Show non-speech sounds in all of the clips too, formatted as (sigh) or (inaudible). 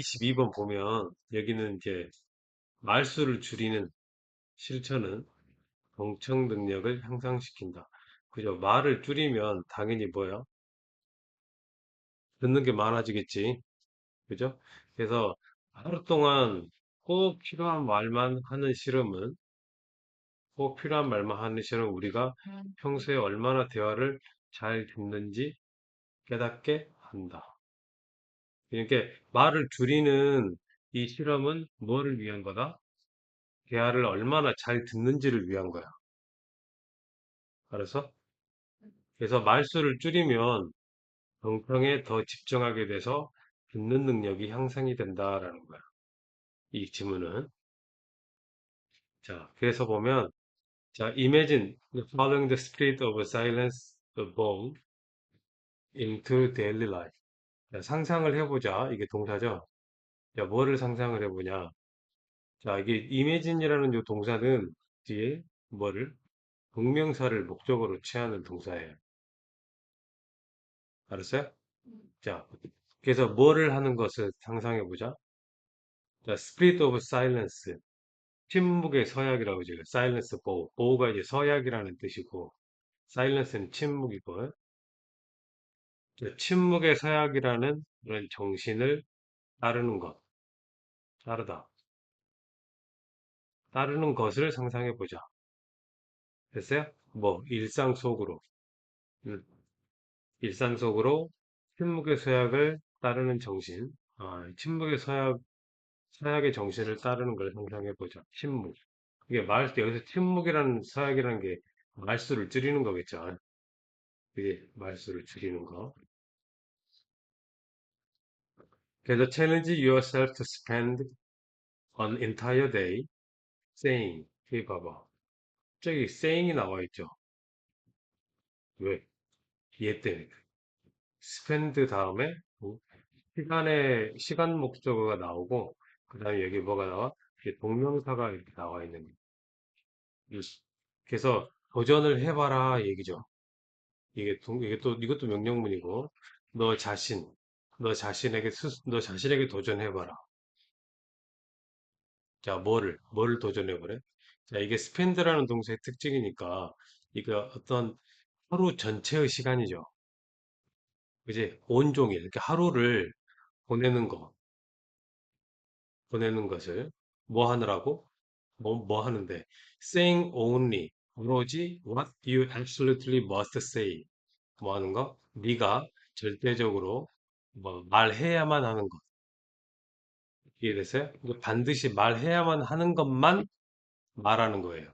22번 보면 여기는 이제 말수를 줄이는 실천은 경청 능력을 향상시킨다. 그죠? 말을 줄이면 당연히 뭐야? 듣는 게 많아지겠지. 그죠? 그래서 하루 동안 꼭 필요한 말만 하는 실험은 꼭 필요한 말만 하는 실험은 우리가 평소에 얼마나 대화를 잘 듣는지 깨닫게 한다. 이렇게 말을 줄이는 이 실험은 뭐를 위한 거다? 대화를 얼마나 잘 듣는지를 위한 거야. 알았어? 그래서 말수를 줄이면 경청에 더 집중하게 돼서 듣는 능력이 향상이 된다라는 거야. 이 지문은. 자, 그래서 보면, 자, imagine following the spirit of silence evolve into daily life. 자, 상상을 해보자. 이게 동사죠. 자, 뭐를 상상을 해보냐. 자, 이게 imagine이라는 이 동사는 뒤에 뭐를? 동명사를 목적으로 취하는 동사예요. 알았어요? 자, 그래서 뭐를 하는 것을 상상해보자. 자, spirit of silence. 침묵의 서약이라고 지금 silence 보호. 보호가 이제 서약이라는 뜻이고, silence는 침묵이고, 자, 침묵의 서약이라는 그런 정신을 따르는 것. 따르다. 따르는 것을 상상해 보자. 됐어요? 뭐, 일상 속으로. 음, 일상 속으로 침묵의 서약을 따르는 정신. 아, 침묵의 서약, 서약의 정신을 따르는 걸 상상해 보자. 침묵. 이게 말, 여기서 침묵이라는 서약이라는 게 말수를 줄이는 거겠죠. 그게 말수를 줄이는 거. 그래서 challenge yourself to spend an entire day saying. 여기 봐봐. 저기 saying이 나와 있죠. 왜? 얘 때문에. spend 다음에 뭐 시간의 시간 목적어가 나오고 그 다음에 여기 뭐가 나와? 동명사가 이렇게 나와 있는 거예요. 음. 그래서 도전을 해봐라 얘기죠. 이게 동, 이게 또 이것도 명령문이고 너 자신, 너 자신에게 스, 너 자신에게 도전해봐라. 자, 뭐를 뭐를 도전해보래? 자, 이게 스펜드라는 동사의 특징이니까 이거 어떤 하루 전체의 시간이죠. 그지? 온종일 이렇게 하루를 보내는 거, 보내는 것을 뭐 하느라고? 뭐, 뭐 하는데? saying only 오로지 what you absolutely must say 뭐 하는 거? 네가 절대적으로 뭐 말해야만 하는 것. 이해됐어요? 이거 반드시 말해야만 하는 것만 말하는 거예요.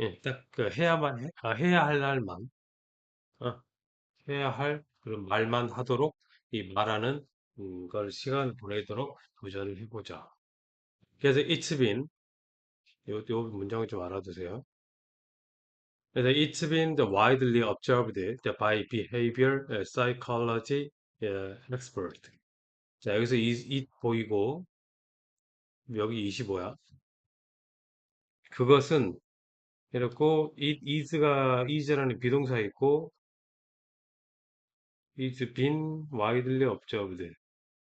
예, 딱 그 해야만 해, 아, 해야 할 날만 어, 해야 할 그런 말만 하도록 이 말하는 음, 걸 시간 보내도록 도전을 해보자. 그래서 it's been 요, 요 문장을 좀 알아두세요. 그래서 it's been widely observed by behavior psychology expert. 자, 여기서 이, 이 보이고 여기 25야. 그것은 이렇고 it is가 is라는 비동사 있고 it's been widely observed.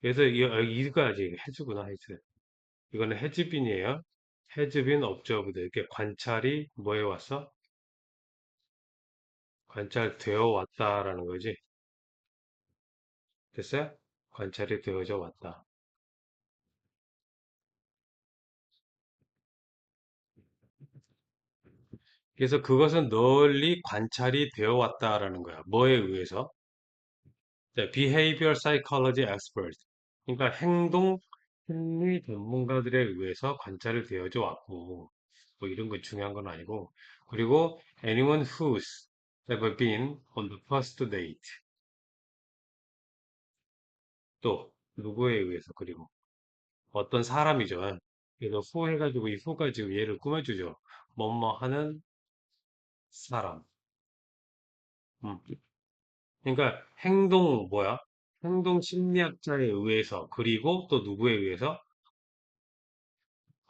그래서 이 is가 아직 has구나 has. 이거는 has been이에요. has been observed. 이렇게 관찰이 뭐에 왔어? 관찰되어 왔다라는 거지. 됐어요? 관찰이 되어져 왔다. 그래서 그것은 널리 관찰이 되어 왔다라는 거야. 뭐에 의해서? 네, behavior psychology expert. 그러니까 행동 심리 전문가들에 의해서 관찰이 되어져 왔고, 뭐 이런 건 중요한 건 아니고, 그리고 anyone who's ever been on the first date. 또 누구에 의해서 그리고 어떤 사람이죠. 그래서 who 해가지고 이 who가 지금 얘를 꾸며주죠. 뭐뭐 하는 사람. 음. 그러니까 행동 뭐야? 행동 심리학자에 의해서 그리고 또 누구에 의해서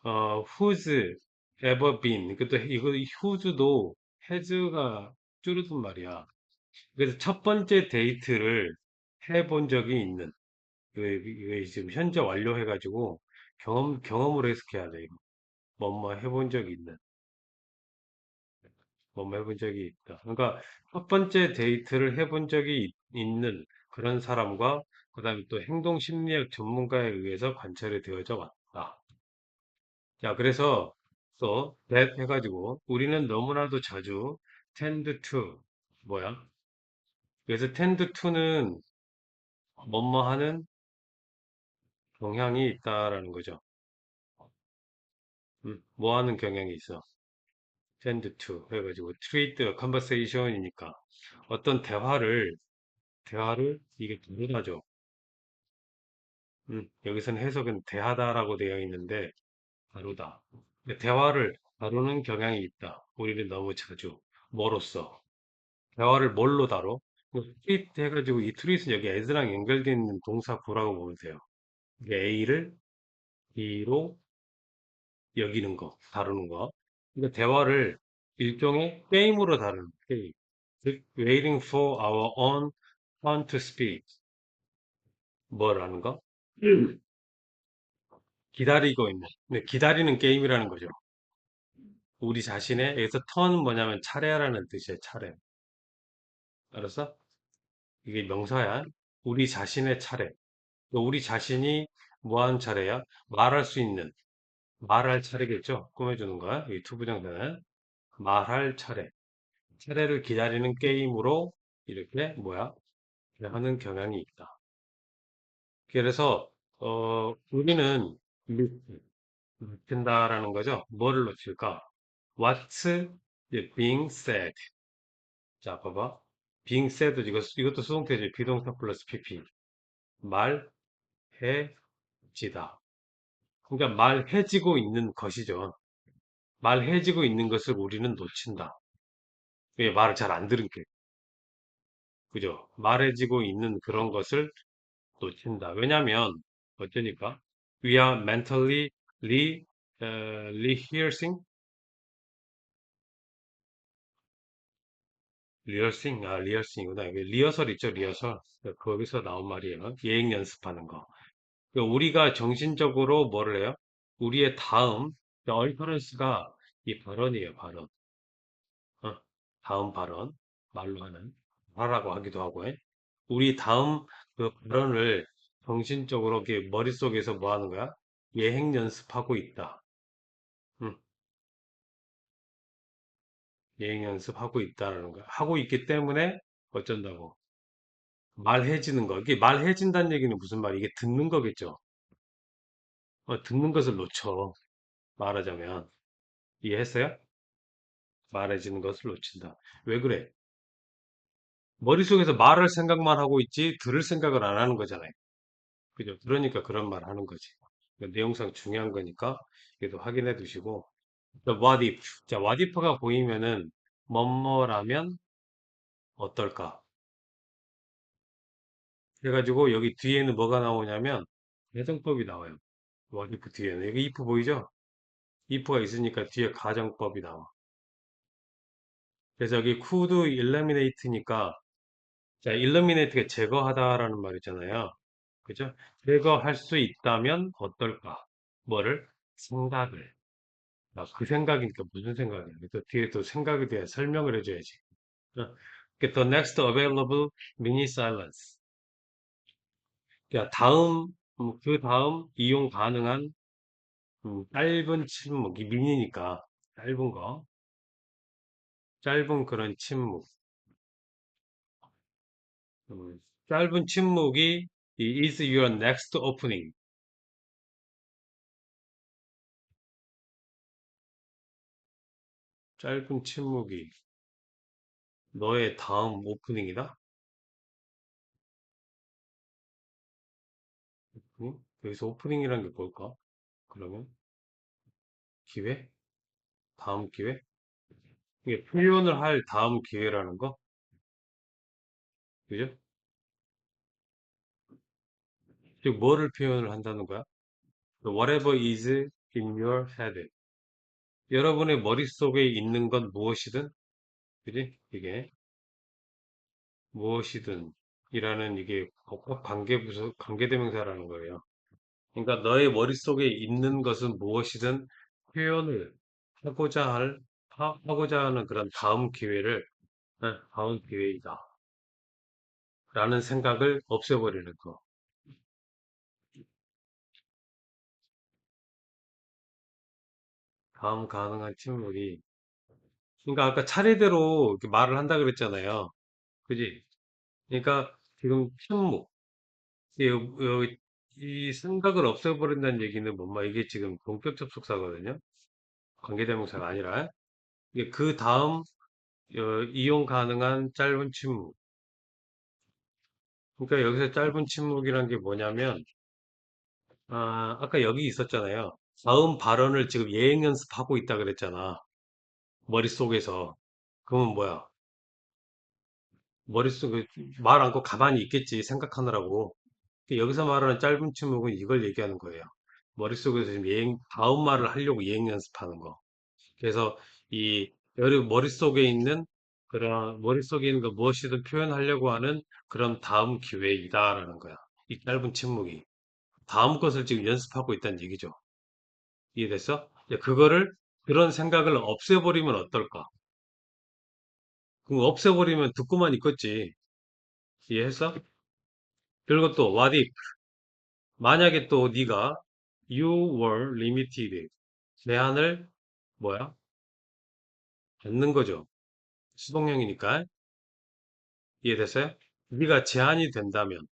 어 who's ever been 그것도 이거 who's도 has가 줄여둔 말이야. 그래서 첫 번째 데이트를 해본 적이 있는 이거, 이거 지금 현재 완료해가지고 경험, 경험으로 해석해야 돼. 뭐뭐 해본 적이 있는, 뭐뭐 해본 적이 있다. 그러니까 첫 번째 데이트를 해본 적이 있- 있는 그런 사람과 그 다음에 또 행동 심리학 전문가에 의해서 관찰이 되어져 왔다. 자, 그래서 또 that 해가지고 우리는 너무나도 자주 tend to 뭐야? 그래서 tend to는 뭐뭐 하는 경향이 있다라는 거죠. 음, 뭐 하는 경향이 있어? tend to 해가지고 the conversation이니까 어떤 대화를 대화를 이게 다루다죠. 음, 여기서는 해석은 대하다라고 되어 있는데 다루다. 근데 대화를 다루는 경향이 있다. 우리는 너무 자주 뭐로써 대화를 뭘로 다뤄? 뭐 treat 해가지고 이 treat은 여기 as랑 연결되어 있는 동사 구라고 보면 돼요. A를 B로 여기는 거, 다루는 거. 그러니까 대화를 일종의 게임으로 다루는 게임. 즉, waiting for our own turn to speak. 뭐라는 거? 음. (clears throat) 기다리고 있는. 근데 기다리는 게임이라는 거죠. 우리 자신의, 여기서 턴은 뭐냐면 차례라는 뜻이에요, 차례. 알았어? 이게 명사야. 우리 자신의 차례. 우리 자신이 뭐 하는 차례야? 말할 수 있는. 말할 차례겠죠? 꾸며주는 거야. 이 투부정사는. 말할 차례. 차례를 기다리는 게임으로 이렇게 뭐야? 하는 경향이 있다. 그래서 어, 우리는 놓친다라는 거죠. 뭐를 놓칠까? What's being said? 자, 봐봐. being said 이거, 이것도 수동태지. 비동사 플러스 pp. 말 해지다. 그러니까 말해지고 있는 것이죠. 말해지고 있는 것을 우리는 놓친다. 왜 말을 잘 안 들은 게. 그죠? 말해지고 있는 그런 것을 놓친다. 왜냐면, 어쩌니까? We are mentally re, 어, rehearsing? 리허싱, 아, 리허싱이구나. 리허설 있죠, 리허설. 거기서 나온 말이에요. 예행 연습하는 거. 그러니까 우리가 정신적으로 뭐를 해요? 우리의 다음, 얼터런스가 이 발언이에요, 발언. 어, 다음 발언. 말로 하는. 말하라고 하기도 하고, 예. 우리 다음 그 발언을 정신적으로 이렇게 머릿속에서 뭐 하는 거야? 예행 연습하고 있다. 응, 예행 연습하고 있다는 거야. 하고 있기 때문에 어쩐다고. 말해지는 거. 이게 말해진다는 얘기는 무슨 말이? 이게 듣는 거겠죠. 어, 듣는 것을 놓쳐. 말하자면. 이해했어요? 말해지는 것을 놓친다. 왜 그래? 머릿속에서 말할 생각만 하고 있지, 들을 생각을 안 하는 거잖아요. 그죠? 그러니까 그런 말 하는 거지. 그러니까 내용상 중요한 거니까, 이것도 확인해 두시고. What if. 자, what if가 보이면은, 뭐뭐라면 어떨까? 그래가지고 여기 뒤에는 뭐가 나오냐면, 가정법이 나와요. what if 뒤에는. 여기 if 보이죠? if가 있으니까 뒤에 가정법이 나와. 그래서 여기 could eliminate니까 자, eliminate가 제거하다라는 말이잖아요. 그죠? 제거할 수 있다면 어떨까? 뭐를? 생각을. 아, 그 생각이니까 무슨 생각이야? 또 뒤에 또 생각에 대해 설명을 해줘야지. 어, 그 The next available mini silence. 자, 다음, 음, 그 다음 이용 가능한 음, 짧은 침묵. 이 미니니까 짧은 거. 짧은 그런 침묵. 음, 짧은 침묵이 이 is your next opening. 짧은 침묵이 너의 다음 오프닝이다? 응? 여기서 오프닝이란 게 뭘까? 그러면 기회? 다음 기회? 이게 표현을 할 다음 기회라는 거? 그죠? 즉 뭐를 표현을 한다는 거야? Whatever is in your head. 여러분의 머릿속에 있는 건 무엇이든, 그지? 이게 무엇이든 이라는 이게 복합 관계 부수, 관계대명사라는 거예요. 그러니까 너의 머릿속에 있는 것은 무엇이든 표현을 하고자 할, 하, 하고자 하는 그런 다음 기회를, 네, 다음 기회이다. 라는 생각을 없애버리는 거. 다음 가능한 침묵이. 그러니까 아까 차례대로 말을 한다 그랬잖아요. 그지? 그러니까 지금 침묵. 이, 이, 이 생각을 없애버린다는 얘기는 뭔가 이게 지금 본격 접속사거든요. 관계대명사가 아니라. 이게 그 다음 어, 이용 가능한 짧은 침묵. 그러니까 여기서 짧은 침묵이란 게 뭐냐면, 아, 아까 여기 있었잖아요. 다음 발언을 지금 예행 연습하고 있다 그랬잖아. 머릿속에서. 그러면 뭐야? 머릿속에 말 않고 가만히 있겠지, 생각하느라고. 여기서 말하는 짧은 침묵은 이걸 얘기하는 거예요. 머릿속에서 지금 예행, 다음 말을 하려고 예행 연습하는 거. 그래서 이 여러 머릿속에 있는 그런 머릿속에 있는 거 무엇이든 표현하려고 하는 그런 다음 기회이다라는 거야. 이 짧은 침묵이. 다음 것을 지금 연습하고 있다는 얘기죠. 이해됐어? 그거를 그런 생각을 없애버리면 어떨까? 그럼 없애버리면 듣고만 있겠지. 이해했어? 그리고 또 what if 만약에 또 네가 you were limited 제한을 뭐야? 받는 거죠. 수동형이니까 이해됐어요? 네가 제한이 된다면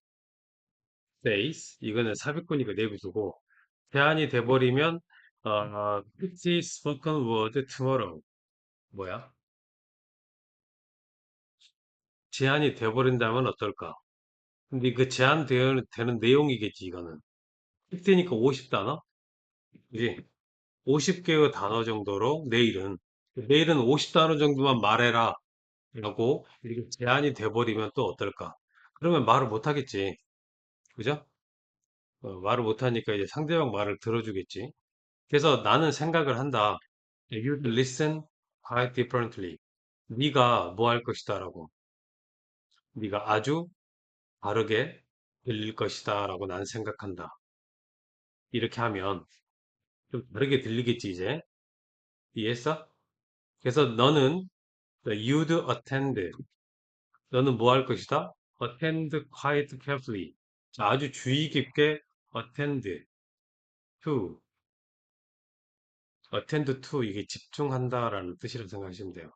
face 이거는 삽입구니까 내비두고 제한이 돼버리면 어, pretty spoken word tomorrow 뭐야? 제한이 돼버린다면 어떨까? 근데 그 제한되는 되는 내용이겠지 이거는 10대니까 50단어? 그지? 50개의 단어 정도로 내일은 내일은 50단어 정도만 말해라 라고 이렇게 제한이 돼버리면 또 어떨까? 그러면 말을 못하겠지 그죠? 어, 말을 못하니까 이제 상대방 말을 들어주겠지 그래서 나는 생각을 한다 You listen quite differently 네가 뭐 할 것이다 라고 네가 아주 다르게 들릴 것이다 라고 난 생각한다. 이렇게 하면 좀 다르게 들리겠지 이제? 이해했어? 그래서 너는 you'd attend. 너는 뭐 할 것이다? attend quite carefully. 자, 아주 주의 깊게 attend to. attend to 이게 집중한다라는 뜻이라고 생각하시면 돼요.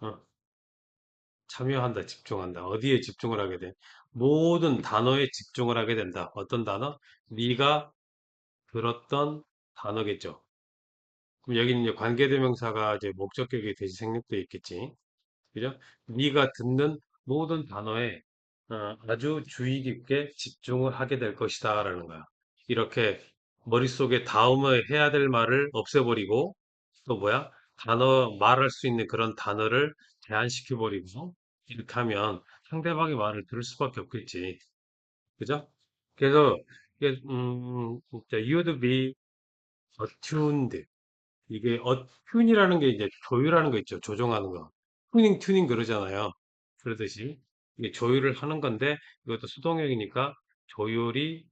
어, 참여한다 집중한다 어디에 집중을 하게 돼? 모든 단어에 집중을 하게 된다 어떤 단어? 네가 들었던 단어겠죠 그럼 여기는 이제 관계대명사가 이제 목적격이 대시 생략돼 있겠지 그죠? 네가 듣는 모든 단어에 어, 아주 주의 깊게 집중을 하게 될 것이다 라는 거야. 이렇게 머릿속에 다음에 해야 될 말을 없애버리고 또 뭐야? 단어 말할 수 있는 그런 단어를 제한시켜버리고 이렇게 하면 상대방의 말을 들을 수밖에 없겠지. 그죠? 그래서 이게 음 진짜 you'd be attuned 이게 어튠이라는 게 이제 조율하는 거 있죠. 조종하는 거. 튜닝, 튜닝 그러잖아요. 그러듯이 이게 조율을 하는 건데 이것도 수동형이니까 조율이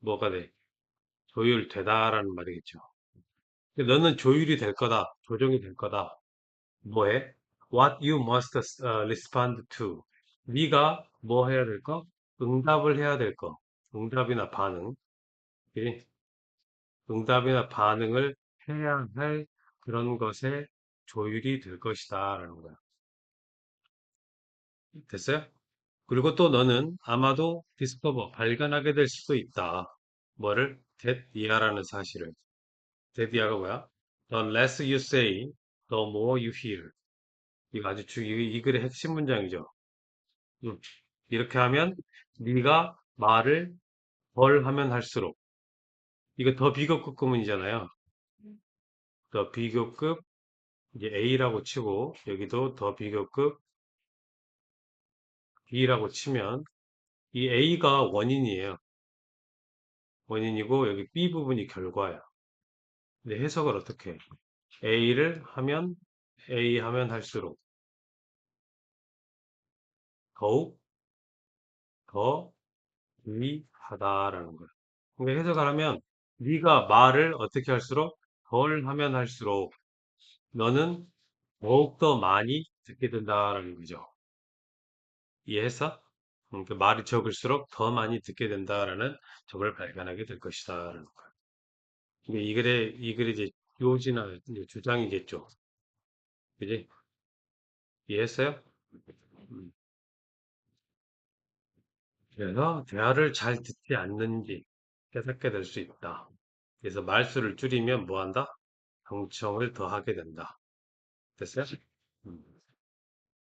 뭐가 돼? 조율되다라는 말이겠죠. 너는 조율이 될 거다. 조정이 될 거다. 뭐해? What you must uh, respond to. 네가 뭐 해야 될 거? 응답을 해야 될 거. 응답이나 반응. 예? 응답이나 반응을 해야 할 그런 것에 조율이 될 것이다. 라는 거야. 됐어요? 그리고 또 너는 아마도 디스커버, 발견하게 될 수도 있다. 뭐를? 이하라는 사실을. 이하가 뭐야? The less you say, the more you hear. 이거 아주 주, 이, 이 글의 핵심 문장이죠. 음. 이렇게 하면 네가 말을 덜 하면 할수록 이거 더 비교급 구문이잖아요. 더 비교급 이제 A라고 치고 여기도 더 비교급 B라고 치면 이 A가 원인이에요. 원인이고 여기 B 부분이 결과예요. 근데 해석을 어떻게 해? A를 하면 A 하면 할수록 더욱 더 유의하다라는 거야. 그러니까 해석을 하면 네가 말을 어떻게 할수록 덜 하면 할수록 너는 더욱더 많이 듣게 된다라는 거죠. 이해했어? 음, 그 말이 적을수록 더 많이 듣게 된다라는 점을 발견하게 될 것이다라는. 이게 이 글의 이 글의 이제 요지나 이제 주장이겠죠. 그지? 이해했어요? 음. 그래서 대화를 잘 듣지 않는지 깨닫게 될 수 있다. 그래서 말수를 줄이면 뭐 한다? 경청을 더 하게 된다. 됐어요?